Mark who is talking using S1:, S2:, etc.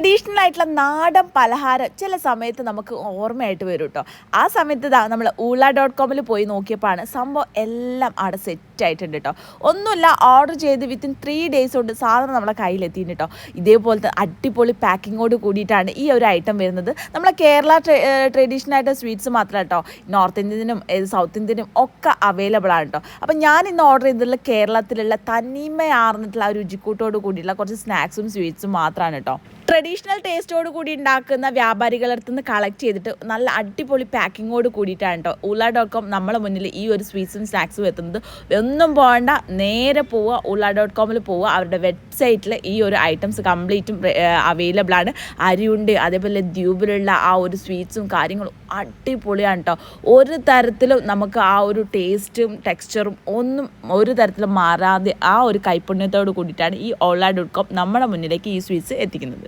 S1: Traditional ആയിട്ടുള്ള നാടൻ പലഹാരം ചില സമയത്ത് നമുക്ക് ഓർമ്മയായിട്ട് വരും കേട്ടോ ആ സമയത്ത് നമ്മൾ ഊള ഡോട്ട് കോമിൽ പോയി നോക്കിയപ്പോഴാണ് സംഭവം എല്ലാം അവിടെ സെറ്റ് ആയിട്ടുണ്ട് കേട്ടോ ഒന്നുമില്ല ഓർഡർ ചെയ്ത് വിത്തിൻ ത്രീ ഡേയ്സ് കൊണ്ട് സാധനം നമ്മളെ കയ്യിലെത്തിയിട്ട് കേട്ടോ ഇതേപോലത്തെ അടിപൊളി പാക്കിങ്ങോട് കൂടിയിട്ടാണ് ഈ ഒരു ഐറ്റം വരുന്നത്. നമ്മളെ കേരള ട്രഡീഷണൽ ആയിട്ട് സ്വീറ്റ്സ് മാത്രമല്ല കേട്ടോ നോർത്ത് ഇന്ത്യനും സൗത്ത് ഇന്ത്യനും ഒക്കെ അവൈലബിൾ ആണ് കേട്ടോ അപ്പം ഞാൻ ഇന്ന് ഓർഡർ ചെയ്തിട്ടുള്ള കേരളത്തിലുള്ള തനിമയാർന്നിട്ടുള്ള ആ രുചിക്കൂട്ടോട് കൂടിയുള്ള കുറച്ച് സ്നാക്സും സ്വീറ്റ്സും മാത്രമാണ് കേട്ടോ ട്രഡീഷണൽ ടേസ്റ്റോട് കൂടി ഉണ്ടാക്കുന്ന വ്യാപാരികളടുത്ത് നിന്ന് കളക്ട് ചെയ്തിട്ട് നല്ല അടിപൊളി പാക്കിങ്ങോട് കൂടിയിട്ടാണ് കേട്ടോ ഉള്ള ഡോട്ട് കോം നമ്മളെ മുന്നിൽ ഈ ഒരു സ്വീറ്റ്സും സ്നാക്സും എത്തുന്നത്. ഒന്നും പോകണ്ട. നേരെ പോവുക ഉള്ള ഡോട്ട് കോമിൽ പോവുക. അവരുടെ വെബ്സൈറ്റിൽ ഈ ഒരു ഐറ്റംസ് കംപ്ലീറ്റും അവൈലബിൾ ആണ്. അരിയുണ്ട് അതേപോലെ ദ്വീപിലുള്ള ആ ഒരു സ്വീറ്റ്സും കാര്യങ്ങളും അടിപൊളിയാണ് കേട്ടോ ഒരു തരത്തിലും നമുക്ക് ആ ഒരു ടേസ്റ്റും ടെക്സ്ചറും ഒന്നും ഒരു തരത്തിലും മാറാതെ ആ ഒരു കൈപ്പുണ്യത്തോട് കൂടിയിട്ടാണ് ഈ ഓൺലൈൻ ഡോട്ട് കോം നമ്മുടെ മുന്നിലേക്ക് ഈ സ്വീറ്റ്സ് എത്തിക്കുന്നത്.